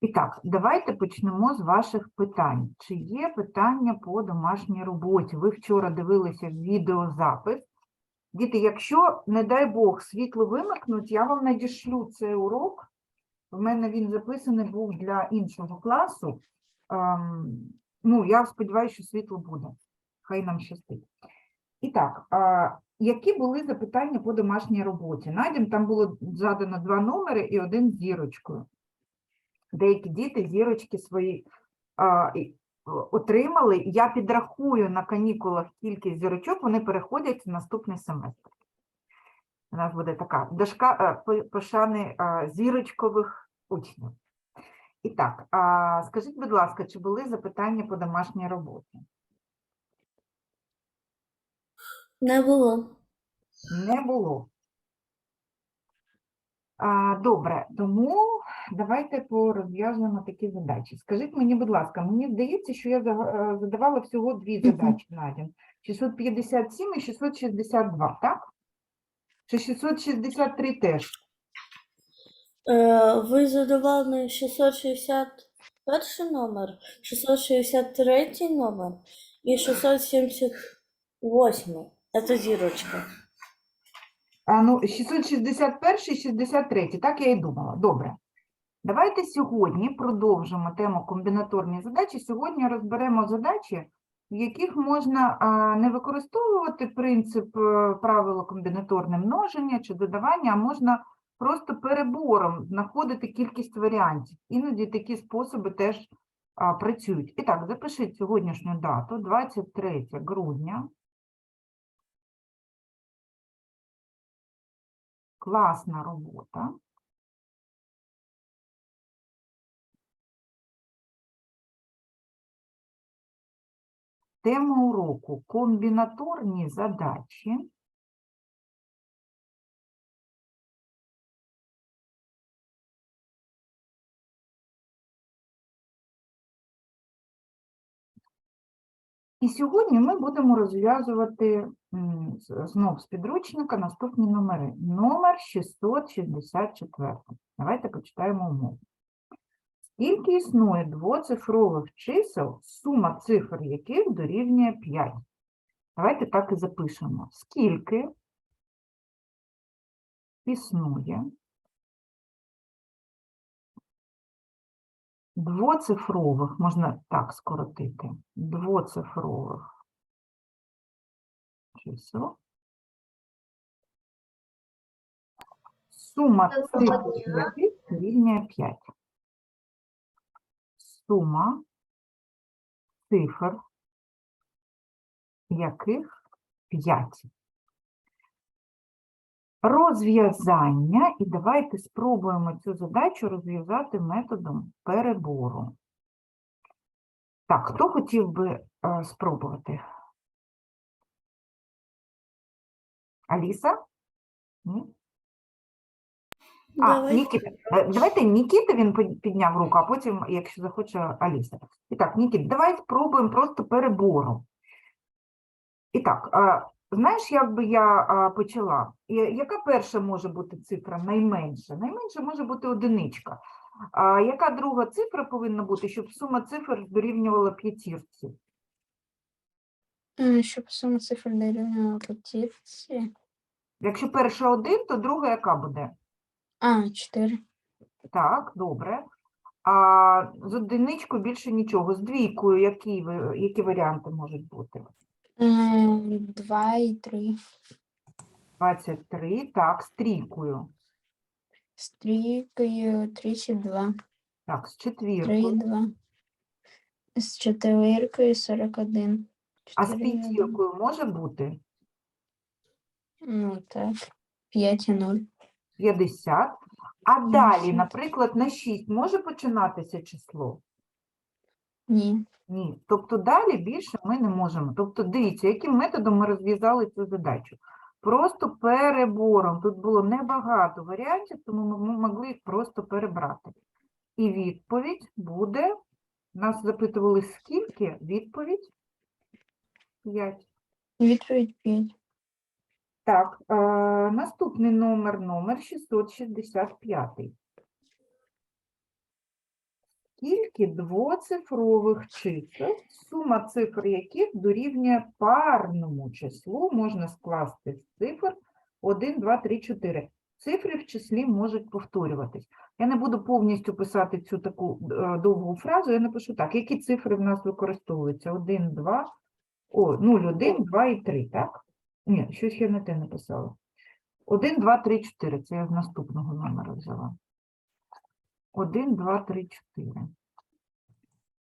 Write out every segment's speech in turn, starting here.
І так, давайте почнемо з ваших питань. Чи є питання по домашній роботі? Ви вчора дивилися відеозапис. Діти, якщо, не дай Бог, світло вимикнуть, я вам надішлю цей урок. У мене він записаний був для іншого класу. Ем, ну, я сподіваюся, що світло буде. Хай нам щастить. І так, а, які були запитання по домашній роботі? Надім там було задано два номери і один з зірочкою. Деякі діти зірочки свої а, отримали. Я підрахую на канікулах кількість зірочок, вони переходять в наступний семестр. У нас буде така дошка е, пошани зірочкових учнів. І так, а, скажіть, будь ласка, чи були запитання по домашній роботі? Не було. Не було. Добре, тому давайте порозв'язуємо такі задачі. Скажіть мені, будь ласка, мені здається, що я е, задавала всього дві задачі на день. 657 і 662, так? Чи 663 теж? Е, ви задавали 661 номер, 663 номер і 678. Це зірочка. А, ну, 661 і 63, так я і думала. Добре. Давайте сьогодні продовжимо тему комбінаторні задачі. Сьогодні розберемо задачі, в яких можна а, не використовувати принцип е, правила комбінаторне множення чи додавання, а можна просто перебором знаходити кількість варіантів. Іноді такі способи теж а, працюють. І так, запишіть сьогоднішню дату, 23 грудня. Класна робота. Тема уроку комбінаторні задачі. І сьогодні ми будемо розв'язувати знов з підручника наступні номери. Номер 664. Давайте почитаємо умову. Скільки існує двоцифрових чисел, сума цифр яких дорівнює 5? Давайте так і запишемо. Скільки існує двоцифрових, можна так скоротити, двоцифрових чисел. Сума цифр яких дорівнює 5. Сума цифр яких 5. Розв'язання, і давайте спробуємо цю задачу розв'язати методом перебору. Так, хто хотів би е, спробувати? Аліса? Ні? А, Давай. Нікіта. Е, Давайте Нікіта, він під- підняв руку, а потім, якщо захоче, Аліса. І так, Нікіт, давай спробуємо просто перебором. І так, знаєш, як би я почала? Я- Яка перша може бути цифра найменша? Найменша може бути одиничка. А яка друга цифра повинна бути, щоб сума цифр дорівнювала п'ятірці? Е, Щоб сума цифр дорівнювала п'ятірці. Якщо перша один, то друга яка буде? А, 4. Так, добре. А з одиничкою більше нічого. З двійкою які, ви- які варіанти можуть бути? 2 і 3. 23, так, з трійкою. З трійкою 32. Так, з 3 четвіркою. і 2. З четвіркою 41. А з 4 і 1. п'ятіркою може бути Ну так. 5 і 0. 50. А далі, наприклад, на 6 може починатися число? Ні. Ні. Тобто далі більше ми не можемо. Тобто дивіться, яким методом ми розв'язали цю задачу. Просто перебором. Тут було небагато варіантів, тому ми могли їх просто перебрати. І відповідь буде, нас запитували скільки, відповідь 5. Відповідь 5. Так, е, наступний номер, номер 665. скільки двоцифрових чисел, сума цифр яких дорівнює парному числу, можна скласти з цифр 1, 2, 3, 4. Цифри в числі можуть повторюватись. Я не буду повністю писати цю таку е, довгу фразу, я напишу так, які цифри в нас використовуються? 1, 2, о, 0, 1, 2 і 3, так? Ні, щось я не те написала. 1, 2, 3, 4. Це я з наступного номера взяла. 1, 2, 3, 4.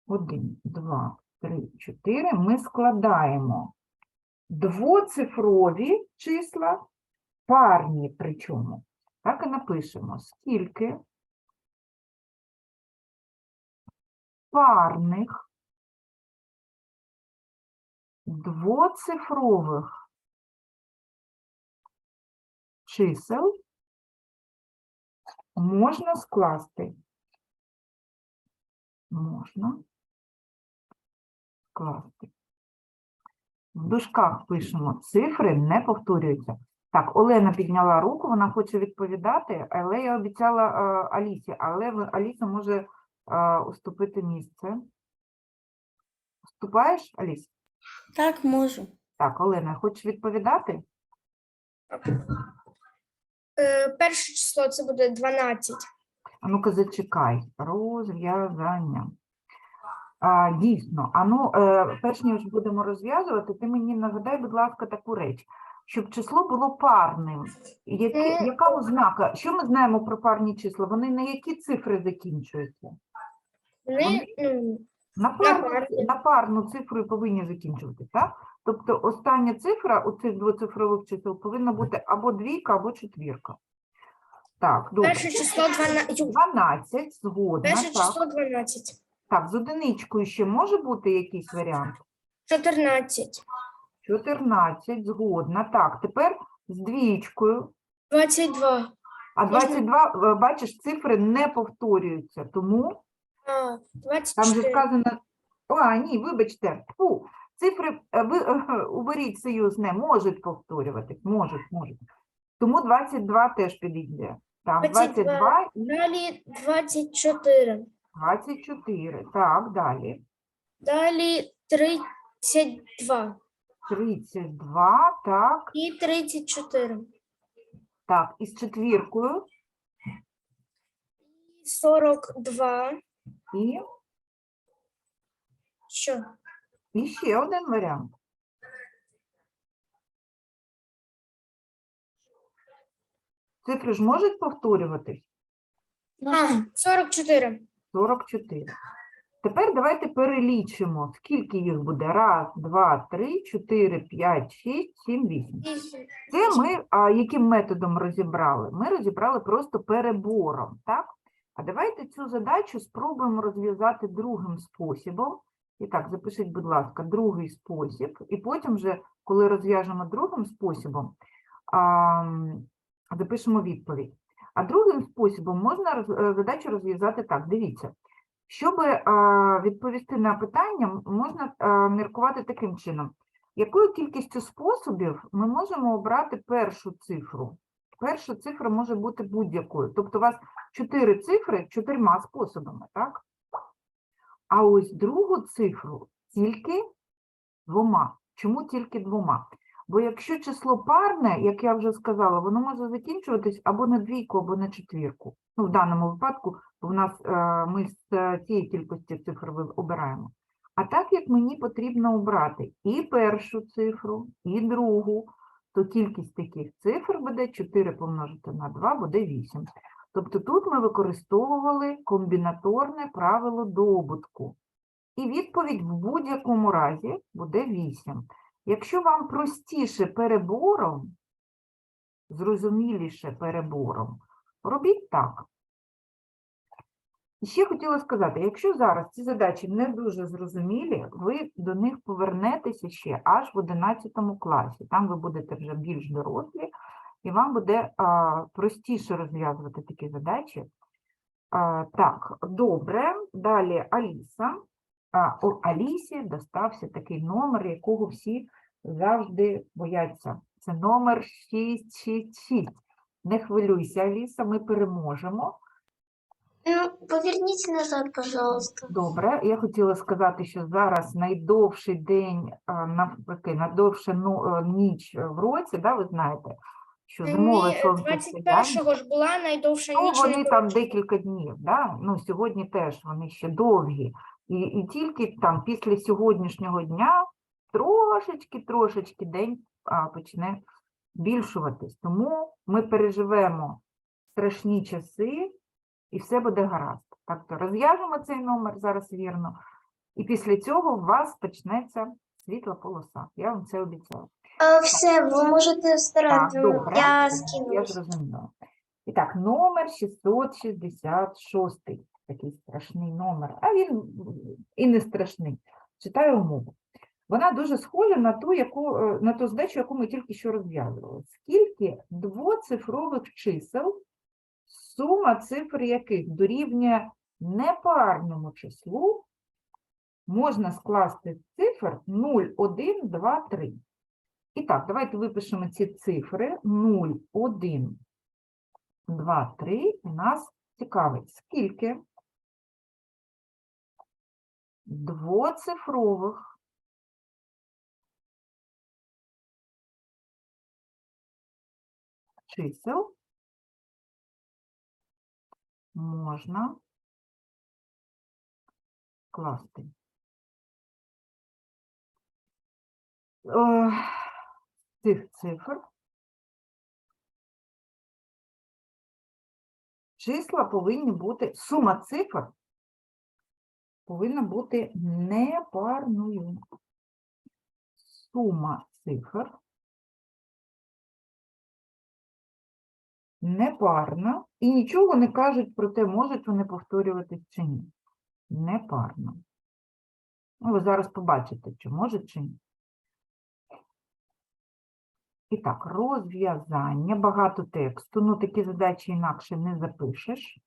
1, 2, 3, 4. Ми складаємо двоцифрові числа, парні причому. Так і напишемо, скільки парних двоцифрових чисел можна скласти. Можна скласти. В дужках пишемо цифри не повторюються. Так, Олена підняла руку, вона хоче відповідати, але я обіцяла е, Алісі, але Аліса може е, уступити місце. Вступаєш, Аліс? Так, можу. Так, Олена, хочеш відповідати? Е, перше число це буде 12. А ну-ка зачекай. Розв'язання. А, дійсно, а ну, е, перш ніж будемо розв'язувати, ти мені нагадай, будь ласка, таку реч, щоб число було парним. Які, Е, яка ознака? Що ми знаємо про парні числа? Вони на які цифри закінчуються? Вони, ну, На парну, на парну цифру повинні закінчувати, так? Тобто остання цифра у цих двоцифрових чисел повинна бути або двійка, або четвірка. Так, добре. перше число 12. 12, згодна, Перше так. число 12. Так, з одиничкою ще може бути якийсь варіант? 14. 14, згодна. Так, тепер з двічкою. 22. А Можна- 22, е, бачиш, цифри не повторюються, тому там же 24. сказано. А, ні, вибачте, фу, цифри е, ви е, уберіть союзне, можуть повторюватись, можуть, можуть. Тому 22 теж підійде. Так, 22. 22 і Далі 24. 24. Так, далі. Далі 32. 32, так, І 34. так, і з четвіркою. 42. І, Що? і ще один варіант. Цифри ж можуть повторюватись? А, 44. 44. Тепер давайте перелічимо, скільки їх буде. Раз, два, три, чотири, п'ять, шість, сім, вісім. Це ми а, яким методом розібрали? Ми розібрали просто перебором, так? А давайте цю задачу спробуємо розв'язати другим способом. І так, запишіть, будь ласка, другий спосіб, і потім вже, коли розв'яжемо другим способом, запишемо відповідь. А другим способом можна е, задачу розв'язати так. Дивіться, щоб відповісти на питання, можна міркувати таким чином. Якою кількістю способів ми можемо обрати першу цифру? Перша цифра може бути будь-якою. Тобто у вас чотири цифри чотирма способами, так? А ось другу цифру тільки двома. Чому тільки двома? Бо якщо число парне, як я вже сказала, воно може закінчуватись або на двійку, або на четвірку. Ну, в даному випадку в нас е, ми з е, цієї кількості цифр обираємо. А так як мені потрібно обрати і першу цифру, і другу, то кількість таких цифр буде 4 помножити на 2, буде 8. Тобто тут ми використовували комбінаторне правило добутку. І відповідь в будь-якому разі буде 8. Якщо вам простіше перебором, зрозуміліше перебором, робіть так. І ще хотіла сказати, якщо зараз ці задачі не дуже зрозумілі, ви до них повернетеся ще аж в 11 класі. Там ви будете вже більш дорослі, і вам буде а, простіше розв'язувати такі задачі. А, так, добре. Далі Аліса. А, у Алісі достався такий номер, якого всі завжди бояться. Це номер 666. Не хвилюйся, Аліса, ми переможемо. Ну, поверните назад, пожалуйста. Добре, я хотіла сказати, що зараз найдовший день, а, навпаки, найдовша ну, е, ніч в році, да, ви знаєте, що зимове сонцестояння. 21-го ж була найдовша Ну, ніч. вони там декілька днів, да? ну, сьогодні теж вони ще довгі. І, і тільки там після сьогоднішнього дня трошечки, трошечки день а, почне збільшуватись. Тому ми переживемо страшні часи, і все буде гаразд. Так, то розв'яжемо цей номер зараз вірно, і після цього у вас почнеться світла полоса. Я вам це обіцяю. все, ви можете старати. Я Я зрозуміла. І так, номер 666. Такий страшний номер. А він і не страшний. Читаю умову. Вона дуже схожа на ту, яку, е, на ту задачу, яку ми тільки що розв'язували. Скільки двоцифрових чисел, сума цифр яких дорівнює непарному числу, можна скласти цифр 0, 1, 2, 3. І так, давайте випишемо ці цифри 0, 1, 2, 3. І нас цікавить, скільки двоцифрових чисел можна класти. Е, цих цифр числа повинні бути, сума цифр повинна бути непарною. Сума цифр непарна і нічого не кажуть про те, можуть вони повторюватись чи ні. Непарна. Ну, ви зараз побачите, чи може, чи ні. І так, розв'язання, багато тексту. Ну, такі задачі інакше не запишеш.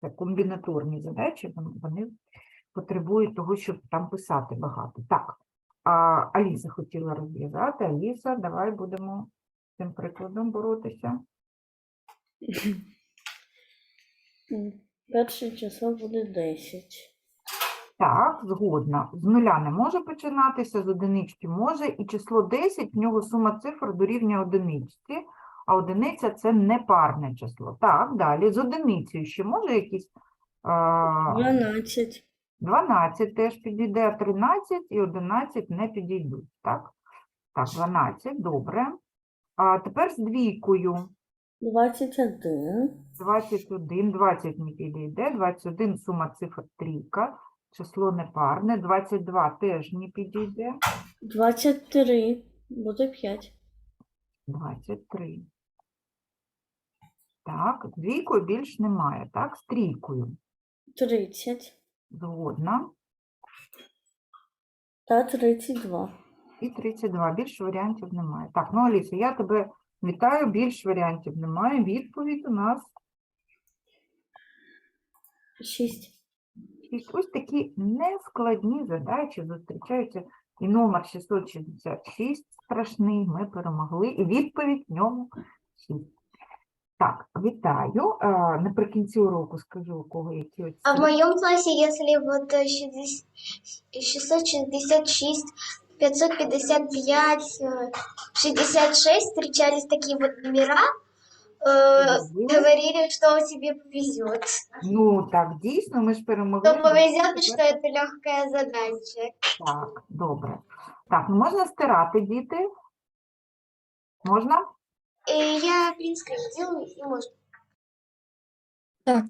Це комбінаторні задачі, вон- вони потребують того, щоб там писати багато. Так, а, Аліса хотіла розв'язати. Аліса, давай будемо цим прикладом боротися. М, Перше число буде 10. Так, згодна. З нуля не може починатися, з одинички може, і число 10, в нього сума цифр дорівнює одиничці, а одиниця – це непарне число. Так, далі, з одиницею ще може якісь... А, 12. 12 теж підійде, а 13 і 11 не підійдуть, так? Так, 12, добре. А тепер з двійкою. 21. 21, 20 не підійде, 21 сума цифр трійка, число непарне, 22 теж не підійде, 23. Буде 5. 23. Так, двійкою більш немає, так, з трійкою. 30. Згодна. Та 32. І 32. Більше варіантів немає. Так, ну, Аліса, я тебе вітаю, більш варіантів немає. Відповідь у нас 6. І ось такі нескладні задачі зустрічаються. І номер 666 страшний, ми перемогли, і відповідь в ньому 6. Так, вітаю. А, Наприкінці уроку скажу, у кого які оці. А в моем классе, если вот э, 60 666, 555, э, 66 встречались такие вот номера, э, Перевели. говорили, что тебе повезет. Ну, так, дійсно, ми ж перемогли. То ми повезет, тепер- что это легкая задача. Так, добре. Так, ну можна стирати, діти? Можна? И я принскрин сделаю, и можно. Так,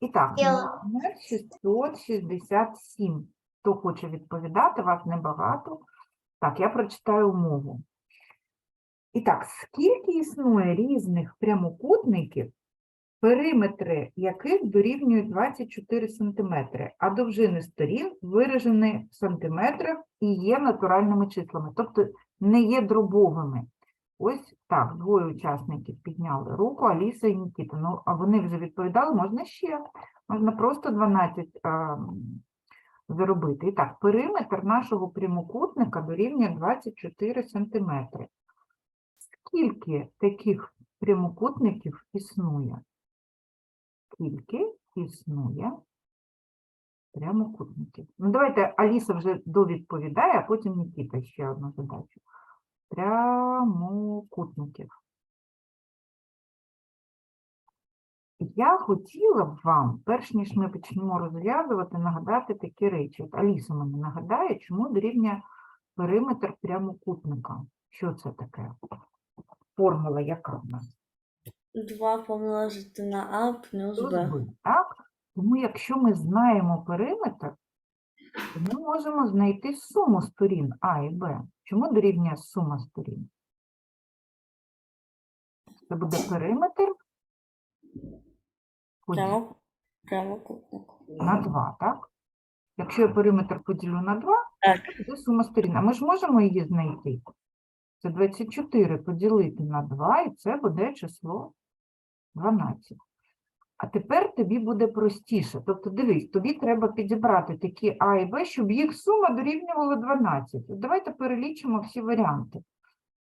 І так, Діла. номер 667. Хто хоче відповідати, вас небагато. Так, я прочитаю умову. І так, скільки існує різних прямокутників, периметри яких дорівнюють 24 см, а довжини сторін виражені в сантиметрах і є натуральними числами, тобто не є дробовими. Ось так, двоє учасників підняли руку, Аліса і Нікіта. Ну, а вони вже відповідали, можна ще. Можна просто 12 а, заробити. І так, периметр нашого прямокутника дорівнює 24 см. Скільки таких прямокутників існує? Скільки існує прямокутників? Ну, давайте Аліса вже довідповідає, а потім Нікіта ще одну задачу. Прямокутників. Я хотіла б вам, перш ніж ми почнемо розв'язувати, нагадати такі речі. От Аліса мені нагадає, чому дорівнює периметр прямокутника. Що це таке? Формула яка в нас? 2 помножити на А плюс. Б, так? Тому якщо ми знаємо периметр, то ми можемо знайти суму сторін А і Б. Чому дорівнює сума сторін? Це буде периметр поділ Прямо, прямокутник. на 2, так? Якщо я периметр поділю на 2, Так. це сума сторін. А ми ж можемо її знайти. Це 24 поділити на 2, і це буде число 12. А тепер тобі буде простіше. Тобто, дивись, тобі треба підібрати такі А і Б, щоб їх сума дорівнювала 12. От давайте перелічимо всі варіанти.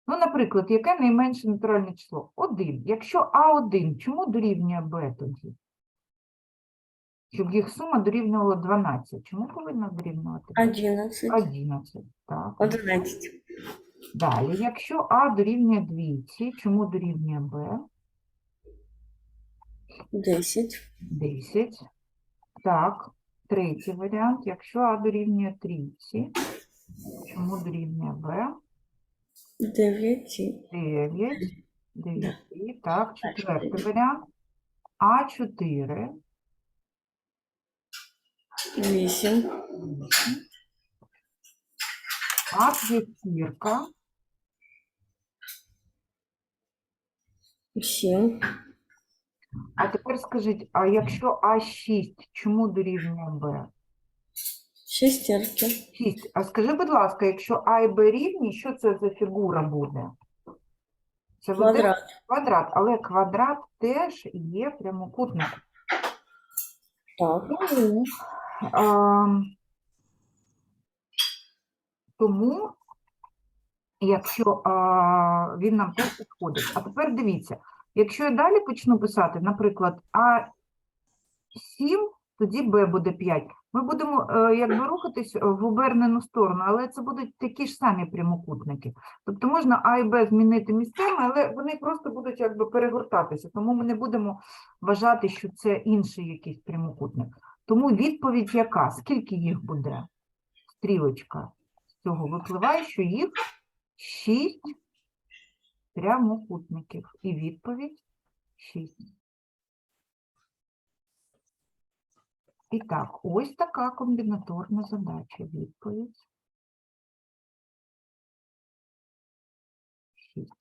Ну, наприклад, яке найменше натуральне число? 1. Якщо А1, чому дорівнює Б тоді? Щоб їх сума дорівнювала 12. Чому повинна дорівнювати? Б? 11. 11. Так. 11. Далі, якщо А дорівнює двійці, чому дорівнює Б? 10. 10. Так, третій варіант. Якщо А дорівнює трійці, чому дорівнює Б? 9. 9. 9. Так, четвертий варіант. А4. 8. А п'ятірка. 7. А тепер скажіть, а якщо А6, чому дорівнює Б? Шестерки. 6. А скажи, будь ласка, якщо А і Б рівні, що це за фігура буде? Це буде Квадрат. квадрат, але квадрат теж є прямокутник. Так. Тому, тому якщо він нам теж підходить. А тепер дивіться, якщо я далі почну писати, наприклад, А7, тоді Б буде 5. Ми будемо е, якби рухатись в обернену сторону, але це будуть такі ж самі прямокутники. Тобто можна А і Б змінити місцями, але вони просто будуть якби перегортатися. Тому ми не будемо вважати, що це інший якийсь прямокутник. Тому відповідь яка? Скільки їх буде? Стрілочка з цього випливає, що їх 6 прямокутників. І відповідь 6. І так, ось така комбінаторна задача. Відповідь. 6.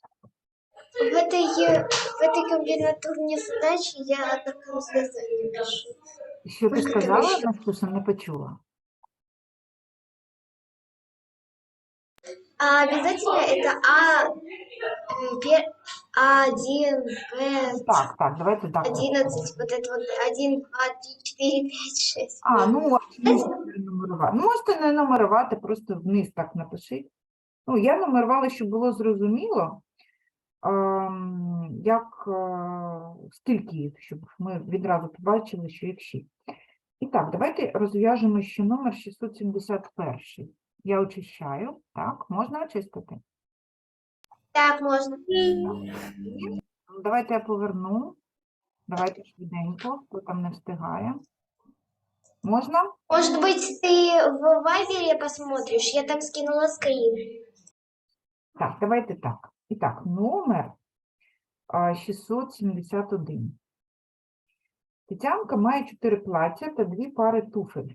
В этой, э, в этой комбинаторной задаче я только раздражение пишу. Що ти сказала? Настюша, не почула? А обязательно это А, м, пе- А1, Б, Так, так, давайте так. 11, вот это вот 1, 2, 3, 4, 5, 6. А, ну, а чи можна перенумерувати? Ну, можете не нумерувати, просто вниз так напишіть. Ну, я нумерувала, щоб було зрозуміло, як, е, скільки їх, щоб ми відразу побачили, що їх 6. І так, давайте розв'яжемо ще номер 671. Я очищаю. Так, можна очистити? Так, можно. Ну, Давайте я поверну. Давайте швиденько, хто там не встигає. Можна? Может быть, ты в Вайбере посмотришь? Я там скинула скрин. Так, давайте так. І так, номер 671. Тетянка має 4 плаття та 2 пари туфель.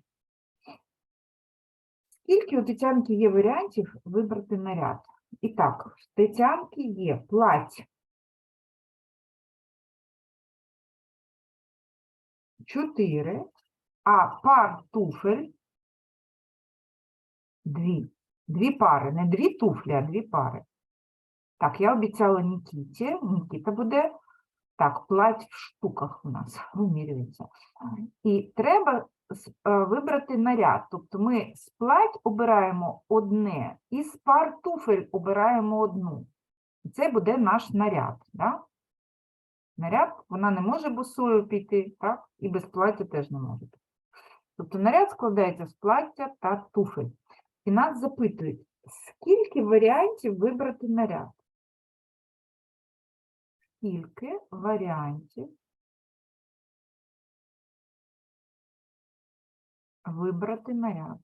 Скільки у Тетянки є варіантів вибрати наряд? І так, в Тетянки є плаття 4, а пар туфель 2. Дві пари, не дві туфлі, а дві пари. Так, я обіцяла Нікіті. Нікіта буде. Так, плать в штуках у нас вимірюється. І треба е, вибрати наряд. Тобто ми з плать обираємо одне, і з пар туфель обираємо одну. І Це буде наш наряд. Да? Наряд, вона не може босою піти, так? І без плаття теж не може. піти. Тобто наряд складається з плаття та туфель. І нас запитують, скільки варіантів вибрати наряд? Скільки варіантів вибрати наряд?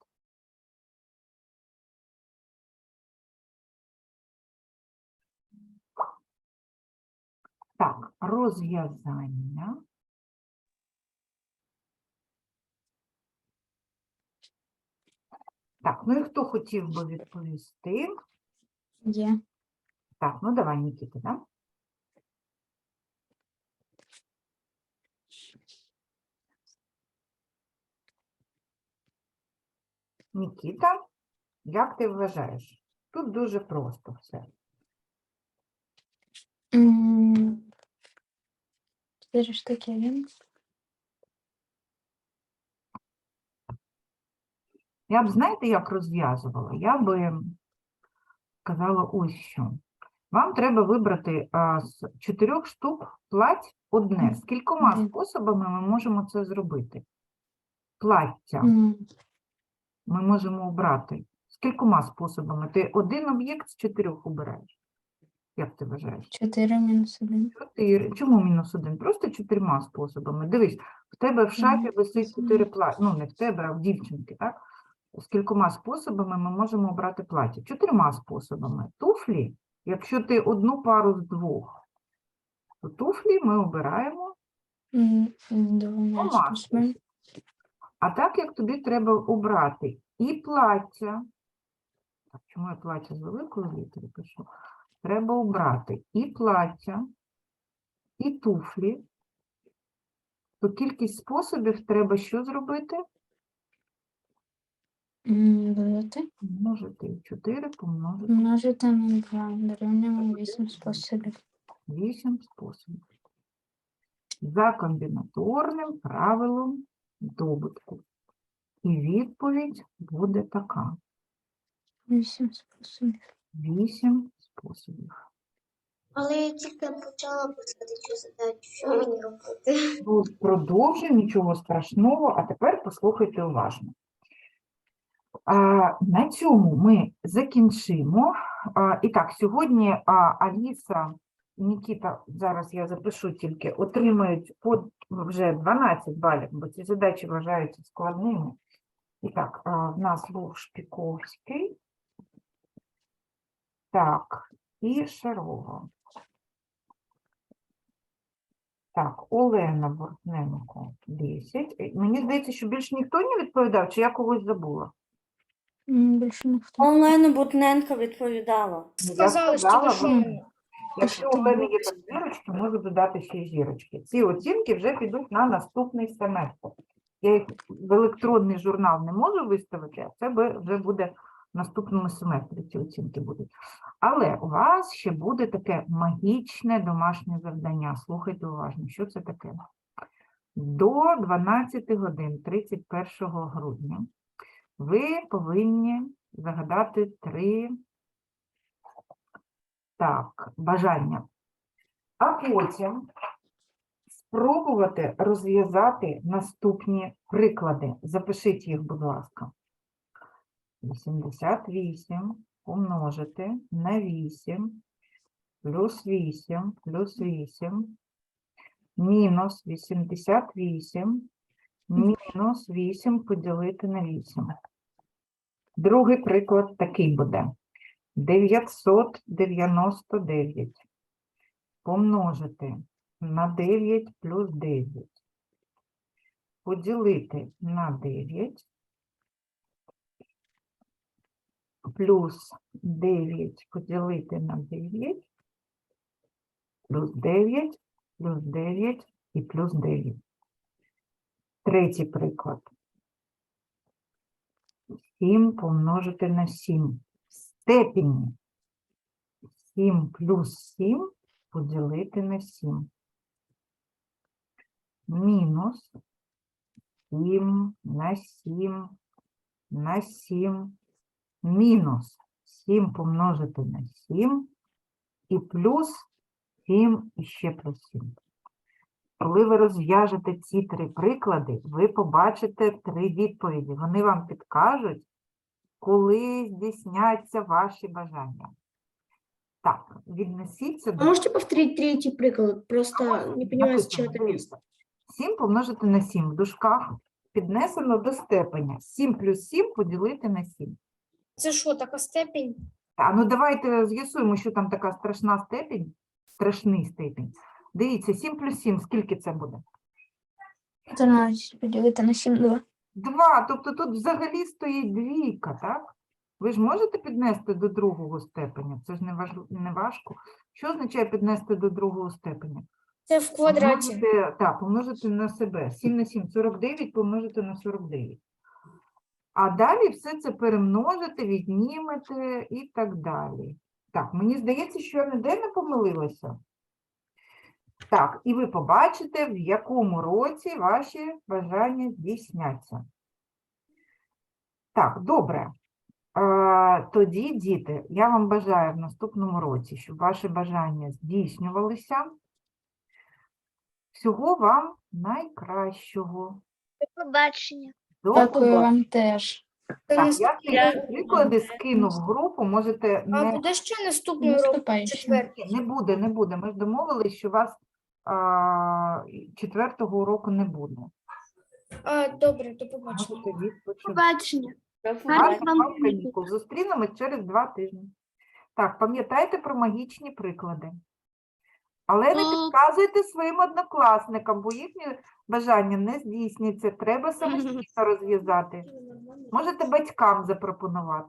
Так, розв'язання. Так, ну і хто хотів би відповісти? Є. Так, ну давай, Нікіта, да? Нікіта, як ти вважаєш? Тут дуже просто все. Чотири штуки він. Я б, знаєте, як розв'язувала? Я би казала ось що. Вам треба вибрати а, з чотирьох штук плать одне. Мгм. Скількома Мгм. способами ми можемо це зробити? Плаття ми можемо обрати. Скількома способами? Ти один об'єкт з чотирьох обираєш. Як ти вважаєш? Чотири мінус один. Чотири. Чому мінус один? Просто чотирма способами. Дивись, в тебе в шафі висить чотири плаття. Ну, не в тебе, а в дівчинки, так? З кількома способами ми можемо обрати плаття. Чотирма способами. Туфлі, якщо ти одну пару з двох, то туфлі ми обираємо. Двома способами. А так як тобі треба обрати і плаття, так, чому я плаття з великої літери пишу? Треба обрати і плаття, і туфлі, то кількість способів треба що зробити? М, Додати. Помножити 4 помножити Множити на два. Дорівнюємо вісім способів. 8 способів. За комбінаторним правилом добутку. І відповідь буде така. Вісім способів. 8 способів. Але я тільки почала писати цю задачу, що мені робити? Ну, Продовжуй, нічого страшного, а тепер послухайте уважно. А, на цьому ми закінчимо. А, і так, сьогодні а, Аліса Нікіта, зараз я запишу тільки, отримають по вже 12 балів, бо ці задачі вважаються складними. І так, в нас був Шпіковський. Так, і Шарова. Так, Олена Бортненко 10. Е, Мені здається, що більше ніхто не відповідав, чи я когось забула? Більше ніхто. Олена Бутненко відповідала. Сказали, що сказала, що ви- Якщо у мене є тут зірочки, можу додати ще зірочки. Ці оцінки вже підуть на наступний семестр. Я їх в електронний журнал не можу виставити, а це вже буде в наступному семестрі ці оцінки будуть. Але у вас ще буде таке магічне домашнє завдання. Слухайте уважно, що це таке. До 12 годин 31 грудня ви повинні загадати три так, бажання. А потім спробувати розв'язати наступні приклади. Запишіть їх, будь ласка. 88 помножити на 8 плюс 8 плюс 8 мінус 88 мінус 8 поділити на 8. Другий приклад такий буде. 999 помножити на 9 плюс 9. Поділити на 9 плюс 9 поділити на 9 плюс 9 плюс 9 і плюс 9. Третій приклад. 7 помножити на 7 в степені 7 плюс 7 поділити на 7. Мінус 7 на 7 на 7 мінус 7 помножити на 7 і плюс 7 і ще плюс 7. Коли ви розв'яжете ці три приклади, ви побачите три відповіді. Вони вам підкажуть, коли здійсняться ваші бажання. Так, віднесіться до можете повторить третий прикол? Просто не понимаю, с чего это Написано, место. 7 помножити на 7 в дужках піднесено до степеня. 7 плюс 7 поділити на 7. Це що, така степінь? А ну давайте з'ясуємо, що там така страшна степінь, страшний степінь. Дивіться, 7 плюс 7, скільки це буде? 14 поділити на 7, 2. 2, тобто тут взагалі стоїть двійка, так? Ви ж можете піднести до другого степеня, це ж не, важ... не важко. Що означає піднести до другого степеня? Це в квадраті. Помножити, так, помножити на себе. 7 на 7 – 49, помножити на 49. А далі все це перемножити, віднімете і так далі. Так, мені здається, що я ніде не помилилася. Так, і ви побачите, в якому році ваші бажання здійсняться. Так, добре. Е, Тоді, діти, я вам бажаю в наступному році, щоб ваші бажання здійснювалися. Всього вам найкращого. До Побачення. До Дякую побачення. вам теж. Так, я ці приклади скину в групу, можете А не, буде ще наступний урок Наступаючи. четвертий? Ні, не буде, не буде. Ми ж домовились, що вас а, четвертого уроку не буде. А, добре, до побачення. Можете відпочити. Побачення. Гарних вам вам канікул. Зустрінемось через два тижні. Так, пам'ятайте про магічні приклади. Але не підказуйте своїм однокласникам, бо їхнє бажання не здійснюється. Треба самостійно розв'язати. Можете батькам запропонувати.